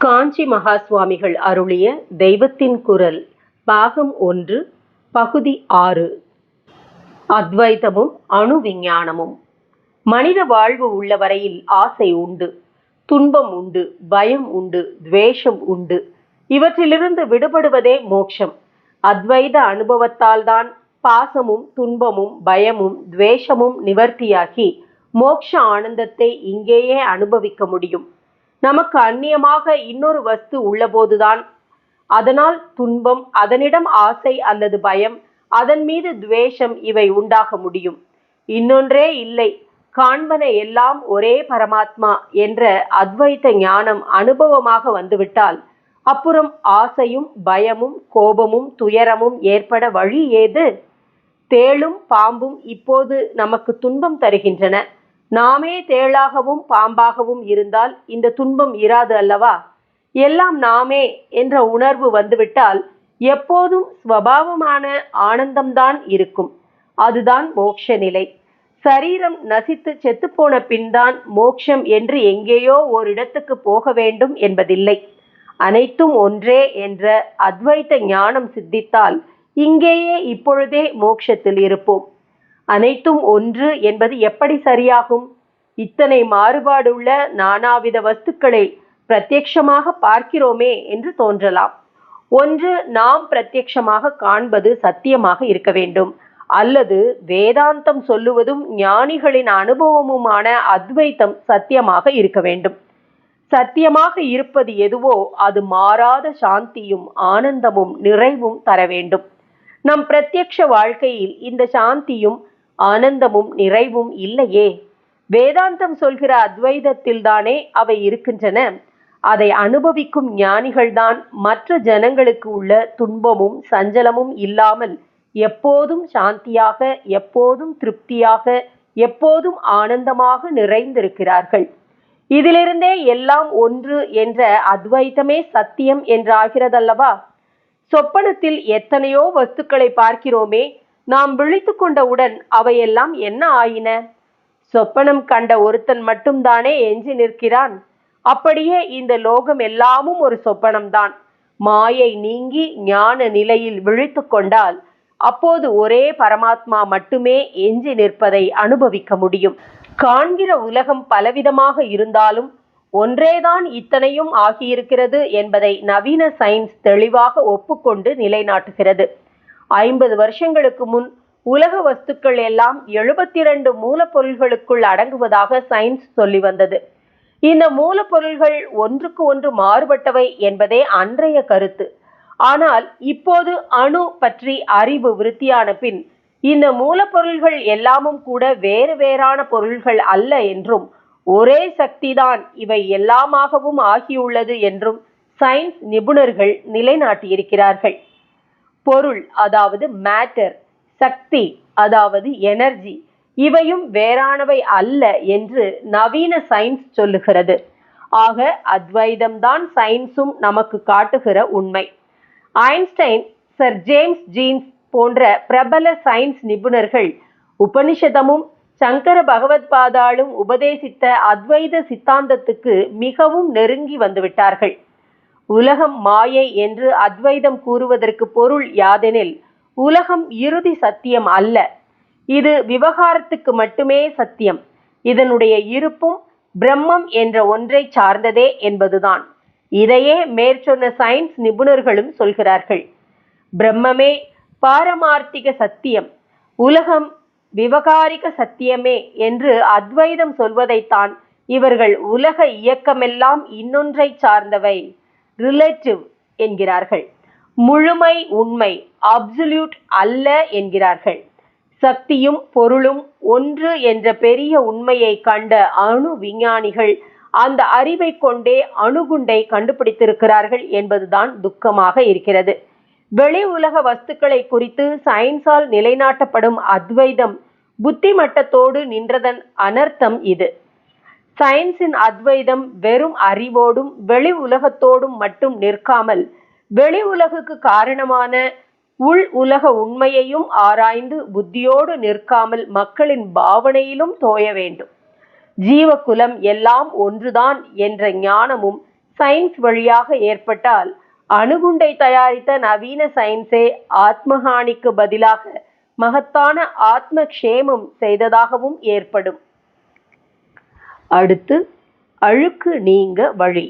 காஞ்சி மகா சுவாமிகள் அருளிய தெய்வத்தின் குரல் பாகம் ஒன்று பகுதி ஆறு. அத்வைதமும் அணு விஞ்ஞானமும் மனித வாழ்வு உள்ள வரையில் ஆசை உண்டு துன்பம் உண்டு பயம் உண்டு துவேஷம் உண்டு. இவற்றிலிருந்து விடுபடுவதே மோட்சம். அத்வைத அனுபவத்தால்தான் பாசமும் துன்பமும் பயமும் துவேஷமும் நிவர்த்தியாகி மோட்ச ஆனந்தத்தை இங்கேயே அனுபவிக்க முடியும். நமக்கு அந்நியமாக இன்னொரு வஸ்து உள்ளபோதுதான். அதனால் துன்பம் அதனிடம் ஆசை அல்லது பயம் அதன் மீது துவேஷம் இவை உண்டாக முடியும். இன்னொன்றே இல்லை காண்பன எல்லாம் ஒரே பரமாத்மா என்ற அத்வைத்த ஞானம் அனுபவமாக வந்துவிட்டால் அப்புறம் ஆசையும் பயமும் கோபமும் துயரமும் ஏற்பட வழி ஏது? தேளும் பாம்பும் இப்போது நமக்கு துன்பம் தருகின்றன. நாமே தேளாகவும் பாம்பாகவும் இருந்தால் இந்த துன்பம் இராது அல்லவா? எல்லாம் நாமே என்ற உணர்வு வந்துவிட்டால் எப்போதும் ஸ்வபாவமான ஆனந்தம்தான் இருக்கும். அதுதான் மோட்ச நிலை சரீரம் நசித்து செத்துப்போன பின்தான் மோட்சம் என்று எங்கேயோ ஓரிடத்துக்கு போக வேண்டும் என்பதில்லை. அனைத்தும் ஒன்றே என்ற அத்வைத்த ஞானம் சித்தித்தால் இங்கேயே இப்பொழுதே மோட்சத்தில் இருப்போம். அனைத்தும் ஒன்று என்பது எப்படி சரியாகும்? இத்தனை மாறுபாடுள்ள நானாவித வஸ்துக்களை பிரத்யக்ஷமாக பார்க்கிறோமே என்று தோன்றலாம். ஒன்று நாம் பிரத்யக்ஷமாக காண்பது சத்தியமாக இருக்க வேண்டும். அல்லது வேதாந்தம் சொல்லுவதும் ஞானிகளின் அனுபவமுமான அத்வைத்தம் சத்தியமாக இருக்க வேண்டும். சத்தியமாக இருப்பது எதுவோ அது மாறாத சாந்தியும் ஆனந்தமும் நிறைவும் தர வேண்டும். நம் பிரத்யக்ஷ வாழ்க்கையில் இந்த சாந்தியும் ஆனந்தமும் நிறைவும் இல்லையே. வேதாந்தம் சொல்கிற அத்வைதத்தில் தானே அவை இருக்கின்றன. அதை அனுபவிக்கும் ஞானிகள்தான் மற்ற ஜனங்களுக்கு உள்ள துன்பமும் சஞ்சலமும் இல்லாமல் எப்போதும் சாந்தியாக எப்போதும் திருப்தியாக எப்போதும் ஆனந்தமாக நிறைந்திருக்கிறார்கள். இதிலிருந்தே எல்லாம் ஒன்று என்ற அத்வைத்தமே சத்தியம் என்றாகிறதல்லவா? சொப்பனத்தில் எத்தனையோ வஸ்துக்களை பார்க்கிறோமே நாம் விழித்து கொண்டவுடன் அவையெல்லாம் என்ன ஆயின? சொப்பனம் கண்ட ஒருத்தன் மட்டும்தானே எஞ்சி நிற்கிறான். அப்படியே இந்த லோகம் எல்லாமும் ஒரு சொப்பனம்தான். மாயை நீங்கி ஞான நிலையில் விழித்து கொண்டால் அப்போது ஒரே பரமாத்மா மட்டுமே எஞ்சி நிற்பதை அனுபவிக்க முடியும். காண்கிற உலகம் பலவிதமாக இருந்தாலும் ஒன்றேதான் இத்தனையும் ஆகியிருக்கிறது என்பதை நவீன சயின்ஸ் தெளிவாக ஒப்புக்கொண்டு நிலைநாட்டுகிறது. ஐம்பது வருஷங்களுக்கு முன் உலக வஸ்துக்கள் எல்லாம் எழுபத்தி இரண்டு மூலப்பொருள்களுக்குள் அடங்குவதாக சயின்ஸ் சொல்லி வந்தது. இந்த மூலப்பொருள்கள் ஒன்றுக்கு ஒன்று மாறுபட்டவை என்பதே அன்றைய கருத்து. ஆனால் இப்போது அணு பற்றி அறிவு விருத்தியான பின் இந்த மூலப்பொருள்கள் எல்லாமும் கூட வேறு வேறான பொருள்கள் அல்ல என்றும் ஒரே சக்திதான் இவை எல்லாமாகவும் ஆகியுள்ளது என்றும் சயின்ஸ் நிபுணர்கள் நிலைநாட்டியிருக்கிறார்கள். பொருள் அதாவது மேட்டர் சக்தி அதாவது எனர்ஜி இவையும் வேறானவை அல்ல என்று நவீன சயின்ஸ் சொல்லுகிறது. ஆக அத்வைதம்தான் சயின்ஸும் நமக்கு காட்டுகிற உண்மை. ஐன்ஸ்டைன் சர் ஜேம்ஸ் ஜீன்ஸ் போன்ற பிரபல சயின்ஸ் நிபுணர்கள் உபனிஷதமும் சங்கர பகவத்பாதாலும் உபதேசித்த அத்வைத சித்தாந்தத்துக்கு மிகவும் நெருங்கி வந்துவிட்டார்கள். உலகம் மாயை என்று அத்வைதம் கூறுவதற்கு பொருள் யாதெனில் உலகம் இறுதி சத்தியம் அல்ல. இது விவகாரத்துக்கு மட்டுமே சத்தியம். இதனுடைய இருப்பும் பிரம்மம் என்ற ஒன்றை சார்ந்ததே என்பதுதான். இதையே மேற்சொன்ன சயின்ஸ் நிபுணர்களும் சொல்கிறார்கள். பிரம்மமே பாரமார்த்திக சத்தியம் உலகம் விவகாரிக சத்தியமே என்று அத்வைதம் சொல்வதைத்தான் இவர்கள் உலக இயக்கமெல்லாம் இன்னொன்றை சார்ந்தவை. ரிலேட்டிவ் என்கிறார்கள். முழுமை உண்மை அப்சல்யூட் அல்ல என்கிறார்கள். சக்தியும் பொருளும் ஒன்று என்ற பெரிய உண்மையை கண்ட அணு விஞ்ஞானிகள் அந்த அறிவை கொண்டே அணுகுண்டை கண்டுபிடித்திருக்கிறார்கள் என்பதுதான் துக்கமாக இருக்கிறது. வெளி உலக வஸ்துக்களை குறித்து சயின்ஸால் நிலைநாட்டப்படும் அத்வைதம் புத்திமட்டத்தோடு நின்றதன் அனர்த்தம் இது. சயின்ஸின் அத்வைதம் வெறும் அறிவோடும் வெளி உலகத்தோடும் மட்டும் நிற்காமல் வெளி உலகுக்கு காரணமான உள் உலக உண்மையையும் ஆராய்ந்து புத்தியோடு நிற்காமல் மக்களின் பாவனையிலும் தோய வேண்டும். ஜீவகுலம் எல்லாம் ஒன்றுதான் என்ற ஞானமும் சயின்ஸ் வழியாக ஏற்பட்டால் அணுகுண்டை தயாரித்த நவீன சயின்ஸே ஆத்மஹானிக்கு பதிலாக மகத்தான ஆத்ம க்ஷேமம் செய்ததாகவும் ஏற்படும். அடுத்து அழுக்கு நீங்க வழி.